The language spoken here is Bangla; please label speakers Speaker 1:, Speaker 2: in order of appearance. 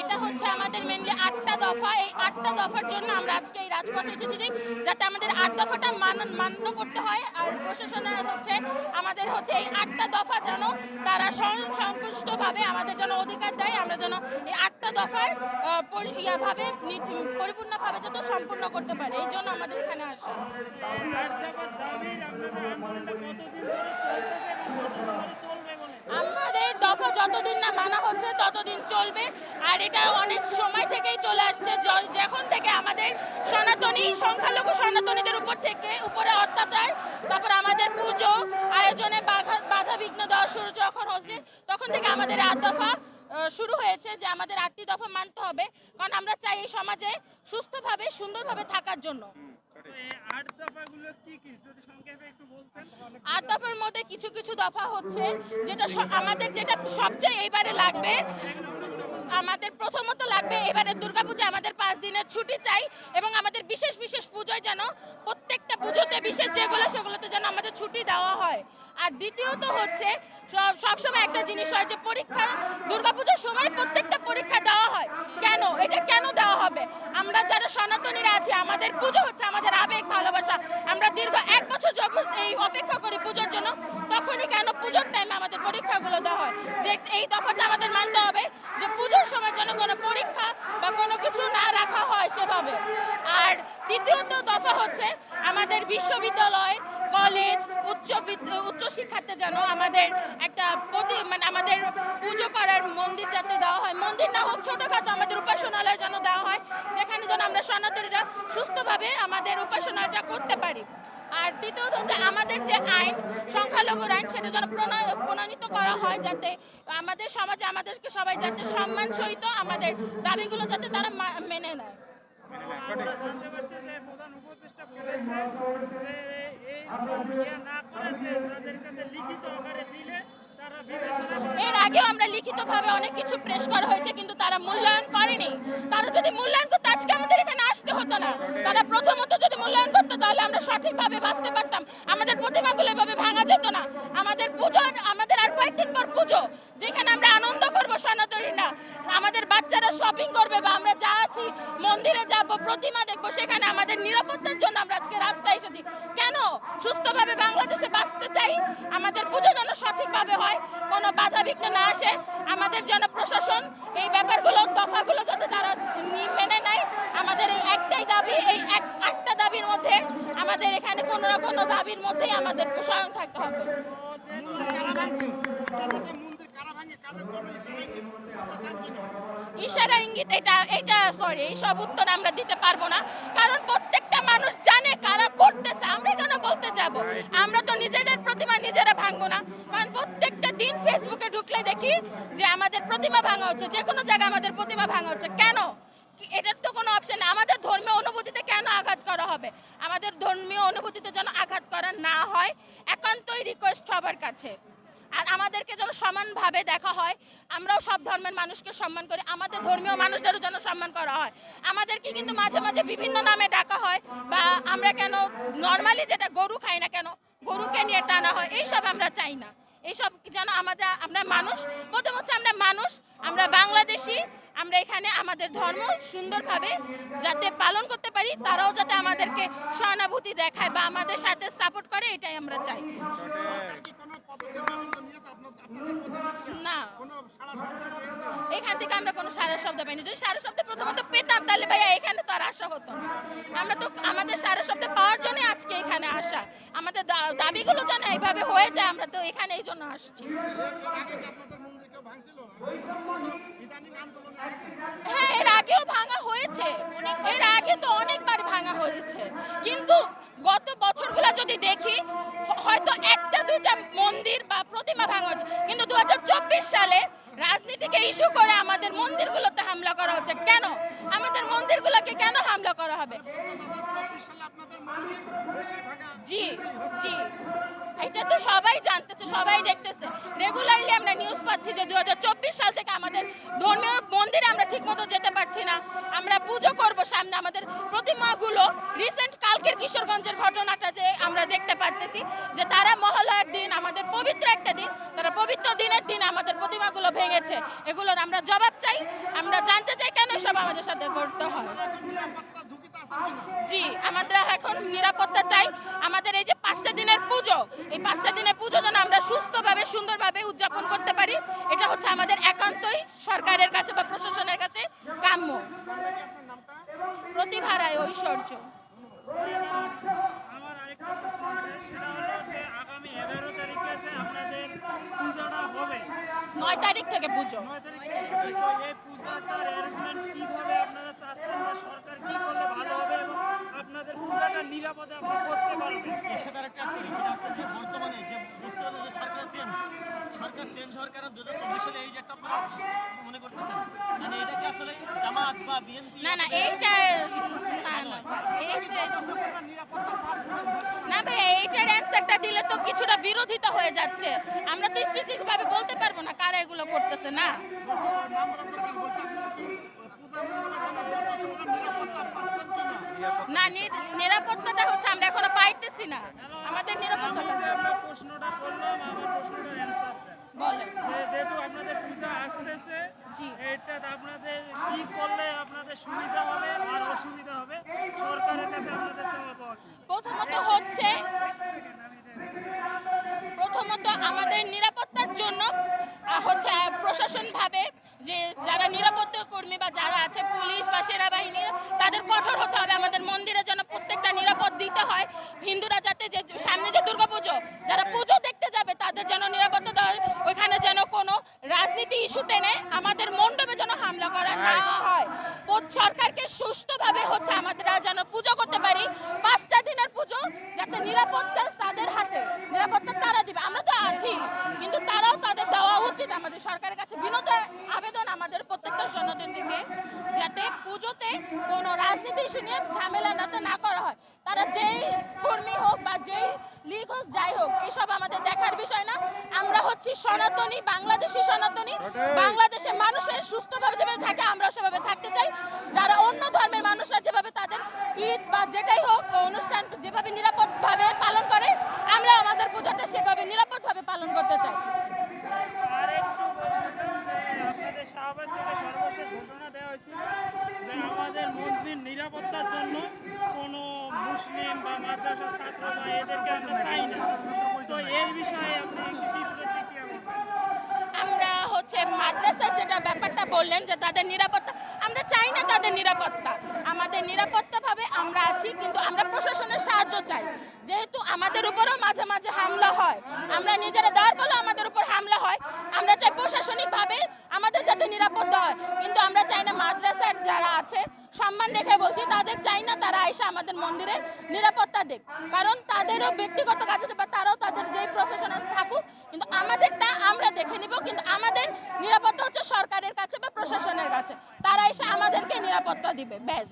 Speaker 1: এটা হচ্ছে আমাদের মেনলি আটটা দফা। এই আটটা দফার জন্য আমরা আজকে এই রাজপথে এসেছি যে, যাতে আমাদের আট দফাটা মান- মান্য করতে হয় আর প্রশাসনের হচ্ছে, আমাদের হচ্ছে এই আটটা দফা যেন তারা স্বয়ং সন্তুষ্টভাবে আমাদের যেন অধিকার দেয়, আমরা যেন এই আটটা দফার ইয়াভাবে পরিপূর্ণভাবে যত সম্পূর্ণ করতে পারি, এই জন্য আমাদের এখানে আসা। আমাদের দফা যতদিন না মানা হচ্ছে, ততদিন চলবে। আর এটা অনেক সময় থেকেই চলে আসছে। যখন থেকে আমাদের সনাতনী, সংখ্যালঘু সনাতনীদের উপর থেকে উপরে অত্যাচার, তারপর আমাদের পুজো, আয়োজনে বাধা বাধা বিঘ্ন দেওয়া শুরু যখন হচ্ছে, তখন থেকে আমাদের আট দফা শুরু হয়েছে যে আমাদের আটটি দফা মানতে হবে। কারণ আমরা চাই এই সমাজে সুস্থভাবে, সুন্দরভাবে থাকার জন্য। আট দফার মধ্যে কিছু কিছু দফা হচ্ছে, যেটা আমাদের যেটা সবচেয়ে এইবারে লাগবে, আমাদের প্রথমত লাগবে এবারে দুর্গাপূজা। আমাদের পাঁচ দিনের ছুটি চাই এবং আমাদের বিশেষ বিশেষ পুজোয় যেন প্রত্যেকটা পুজোতে বিশেষ যেগুলো, সেগুলোতে যেন আমাদের ছুটি দেওয়া হয়। আর দ্বিতীয়ত হচ্ছে, সব- সবসময় একটা জিনিস হয় যে পরীক্ষা, দুর্গাপূজার সময় প্রত্যেকটা পরীক্ষা দেওয়া হয় কেন এটা কেন দেওয়া হবে আমরা যারা সনাতনীরা আছি, আমাদের পুজো হচ্ছে আমাদের আবেগ, ভালোবাসা। আমরা দীর্ঘ এক বছর যাবত এই অপেক্ষা করি পুজোর জন্য, তখনই কেন পুজোর টাইমে আমাদের পরীক্ষাগুলো দেওয়া হয়? যে এই দফাটা আমাদের মানতে হবে, যে পুজোর সময় যেন কোনো পরীক্ষা বা কোনো কিছু না রাখা হয় সেভাবে। আর দ্বিতীয়ত দফা হচ্ছে আমাদের বিশ্ববিদ্যালয়, কলেজ, উচ্চ বিদ- উচ্চ শিক্ষার্থে যেন আমাদের একটা প্রতি মানে আমাদের পুজো করার মন্দির যাতে দেওয়া হয়। মন্দির না হোক, ছোটোখাটো আমাদের উপাসনালয় যেন দেওয়া হয় যেখানে যেন আমরা সনাতনীরা সুস্থভাবে আমাদের উপাসনাটা করতে পারি। আর দ্বিতীয়ত হচ্ছে আমাদের যে আইন সংখ্যালঘুর আইন, সেটা যেন প্রণয়- প্রণয়িত করা হয় যাতে আমাদের সমাজে আমাদেরকে সবাই যাতে সম্মান সহিত আমাদের দাবিগুলো যাতে তারা মেনে নেয়। এর আগেও আমরা লিখিতভাবে অনেক কিছু প্রেস করা হয়েছে, কিন্তু তারা মূল্যায়ন করেনি। তারা যদি মূল্যায়ন করতো, আজকে আমাদের তারা প্রথমত যদি মূল্যায়ন করতো, তাহলে আমরা সঠিকভাবে বাঁচতে পারতাম। আমাদের প্রতিমাগুলো এভাবে ভাঙা যেত না। আমাদের পুজো আমাদের আর কয়েকদিন পর পুজো, যেখানে আমরা আনন্দ করব সনাতনীরা। আমাদের বাচ্চারা শপিং করবে বা আমরা যা আছি, মন্দিরে যাব, প্রতিমা দেখব, সেখানে আমাদের নিরাপত্তার জন্য আমরা আজকে রাস্তায় এসেছি। কেন? সুস্থভাবে বাংলাদেশে বাঁচতে চাই, আমাদের পুজো যেন সঠিকভাবে হয়, কোনো বাধা বিঘ্ন না আসে, আমাদের যেন প্রশাসন এই ব্যাপারগুলো দফাগুলো যাতে তারা মেনে নেয়, আমাদের এই একটাই দাবি, এই এক একটা দাবির মধ্যে আমাদের এখানে কোনো না কোনো দাবির মধ্যেই আমাদের প্রসারণ থাকতে হবে। ইশারা ইঙ্গিত এটা এটা সরি এই সব উত্তর আমরা দিতে পারব না, কারণ প্রত্যেকটা না। কারণ প্রত্যেকটা দিন ফেসবুকে ঢুকলে দেখি যে আমাদের প্রতিমা ভাঙা হচ্ছে, যে কোনো জায়গায় আমাদের প্রতিমা ভাঙা হচ্ছে। কেন? এটার তো কোনো অপশন আমাদের ধর্মীয় অনুভূতিতে কেন আঘাত করা হবে? আমাদের ধর্মীয় অনুভূতিতে যেন আঘাত করা না হয়, একান্তই রিকোয়েস্ট সবার কাছে। আর আমাদেরকে যেন সমানভাবে দেখা হয়, আমরাও সব ধর্মের মানুষকে সম্মান করি, আমাদের ধর্মীয় মানুষদেরও যেন সম্মান করা হয়। আমাদেরকে কিন্তু মাঝে মাঝে বিভিন্ন নামে ডাকা হয়, বা আমরা কেন নর্মালি যেটা গরু খাই না কেন গরুকে নিয়ে টানা হয়, এইসব আমরা চাই না। এইসব যেন আমাদের আমরা মানুষ প্রথম হচ্ছে আমরা মানুষ, আমরা বাংলাদেশি আমরা এখানে আমাদের ধর্ম সুন্দরভাবে যাতে পালন করতে পারি, তারাও যাতে আমাদেরকে সহানুভূতি দেখায় বা আমাদের সাথে সাপোর্ট করে, এটাই আমরা চাই। না। এখান থেকে আমরা কোনো সারা শব্দ পাইনি। যদি সারা শব্দ প্রথমত পেতাম, তাহলে ভাইয়া এখানে তো আর আসা হতো না। আমরা তো আমাদের সারা শব্দ পাওয়ার জন্য আজকে এখানে আসা। আমাদের দাবিগুলো যেন এইভাবে হয়ে যায়, আমরা তো এখানে এই জন্য আসছি। হ্যাঁ এর আগেও ভাঙা হয়েছে। এর আগে তো অনেকবার ভাঙা হয়েছে। কিন্তু গত বছরগুলো যদি দেখি হয়তো একটা দুইটা মন্দির বা প্রতিমা ভাঙা হচ্ছে কিন্তু দু হাজার চব্বিশ সালে রাজনীতিকে ইস্যু করে আমাদের মন্দিরগুলোতে হামলা করা হচ্ছে। কেন? আমাদের মন্দিরগুলোকে কেন হামলা করা হবে? জি জি। এটা তো সবাই জানতেছে, সবাই দেখতেছে। রেগুলারলি আমরা নিউজ পাচ্ছি যে দু হাজার চব্বিশ সাল থেকে আমাদের ধর্মীয় মন্দিরে আমরা ঠিকমতো যেতে পারছি না। আমরা পুজো করব সামনে আমাদের প্রতিমাগুলো। রিসেন্ট কালকের কিশোরগঞ্জের ঘটনাটাতে আমরা দেখতে পারতেছি যে তারা মহলার দিন, আমাদের পবিত্র একটা দিন, তারা পবিত্র দিনের দিন আমাদের প্রতিমাগুলো ভেঙেছে। এগুলোর আমরা জবাব চাই। আমরা জানতে চাই কেন সব আমাদের সাথে করতে হয়। জি আমরা এখন নিরাপত্তা চাই। আমাদের এই যে পাঁচটা দিনের পুজো এই পাঁচটা দিনের পুজো যেন আমরা সুস্থভাবে সুন্দরভাবে উদযাপন করতে পারি এটা হচ্ছে আমাদের একান্তই সরকারের কাছে বা প্রশাসনের কাছে কাম্য। প্রতিভারায় ঐশ্বর্য। নয় তারিখ থেকে পুজো।
Speaker 2: সরকার কি করলে ভালো হবে আপনাদের পূজাটা নিরাপদে করতে পারবেন
Speaker 3: এর সাথে আরেকটা যে বর্তমানে যে বুঝতে হবে যে সরকার চেঞ্জ সরকার চেঞ্জ হওয়ার কারণে দু হাজার চব্বিশ সালে এই যে একটা মনে করতেছেন? মানে এটা কি আসলে জামাত বা বিএনপি
Speaker 1: না না এইটা না ভাই এইটার অ্যান্সারটা দিলে তো কিছুটা বিরোধিতা হয়ে যাচ্ছে। আমরা তো স্পেসিফিকভাবে বলতে পারব না কারা এগুলো করতেছে না? না নিরাপত্তাটা হচ্ছে আমরা এখনও পাইতেছি না। আমাদের নিরাপত্তা
Speaker 2: প্রশ্নটা করলাম আমার প্রশ্নটার অ্যান্সার যেহেতু আপনাদের পূজা আসতেছে এটা আপনাদের কি করলে আপনাদের সুবিধা হবে আর অসুবিধা হবে সরকারের কাছে আপনাদের সেবা পাওয়া কি?
Speaker 1: প্রথমত হচ্ছে প্রথমত আমাদের নিরাপত্তার জন্য হচ্ছে প্রশাসন ভাবে যে যারা নিরাপত্তা কর্মী বা যারা আছে পুলিশ বা সেনাবাহিনী তাদের কঠোর হতে হবে। আমাদের মন্দিরে যেন প্রত্যেকটা নিরাপদ দিতে হয়। হিন্দুরা যাতে যে সামনে যে দুর্গাপুজো যারা পুজো দেখতে যাবে তাদের যেন নিরাপত্তা দেওয়া হয়। ওইখানে যেন কোনো রাজনীতি ইস্যু টেনে আমাদের মণ্ডপে যেন হামলা করা না হয়। সরকারকে সুস্থভাবে হচ্ছে আমরা যেন পুজো করতে পারি। পাঁচটা দিনের পুজো যাতে নিরাপত্তা তাদের হাতে নিরাপত্তা তারা দিবে। আমরা তো আছি কিন্তু তারাও তাদের দেওয়া উচিত। আমাদের সরকারের কাছে বিনত আবেদন আমাদের প্রত্যেকটা সন্ন্যদের দিকে যাতে পুজোতে কোনো রাজনীতি ইস্যু নিয়ে ঝামেলা যাতে না করা হয়। তারা যেই কর্মী হোক বা যেই লীগ হোক যাই হোক এসব আমাদের দেখার বিষয় না। আমরা হচ্ছি সনাতনী বাংলাদেশি সনাতনী। বাংলাদেশের মানুষের সুস্থভাবে যেভাবে থাকে আমরা সেভাবে থাকতে চাই। যারা অন্য ধর্মের মানুষরা যেভাবে তাদের ঈদ বা যেটাই হোক অনুষ্ঠান যেভাবে নিরাপদভাবে পালন করে আমরা আমাদের পূজাটা সেভাবে নিরাপদভাবে পালন করতে চাই।
Speaker 2: আর একটু বলছিলাম যে আপনাদের শাহবাগ থেকে সর্বশেষ ঘোষণা দেওয়া হয়েছিল যে আমাদের মন্দির নিরাপত্তার জন্য মুসলিম বা মাদ্রাসা ছাত্র বা এদেরকে আমরা চাই না। তো এর বিষয়ে আপনি কি
Speaker 1: হচ্ছে মাদ্রাসার যেটা ব্যাপারটা বললেন যে তাদের নিরাপত্তা, আমরা চাই না তাদের নিরাপত্তা। আমাদের নিরাপত্তাভাবে আমরা আছি, কিন্তু আমরা প্রশাসনের সাহায্য চাই। যেহেতু আমাদের উপরেও মাঝে মাঝে হামলা হয়, আমরা নিজেরা দাঁড় বলে আমাদের উপর হামলা হয়, আমরা চাই প্রশাসনিকভাবে আমাদের যাতে নিরাপত্তা হয়। কিন্তু আমরা চাই না মাদ্রাসার যারা আছে, সম্মান রেখে বলছি, তাদের চাই না তারা এসে আমাদের মন্দিরে নিরাপত্তা দেখ কারণ তাদেরও ব্যক্তিগত কাজ আছে বা তারাও তাদের যেই প্রফেশনাল থাকুক কিন্তু আমাদেরটা আমরা দেখে নিব, কিন্তু আমাদের নিরাপত্তা হচ্ছে সরকারের কাছে বা প্রশাসনের কাছে। তারা এসে আমাদেরকে নিরাপত্তা দিবে, ব্যাস।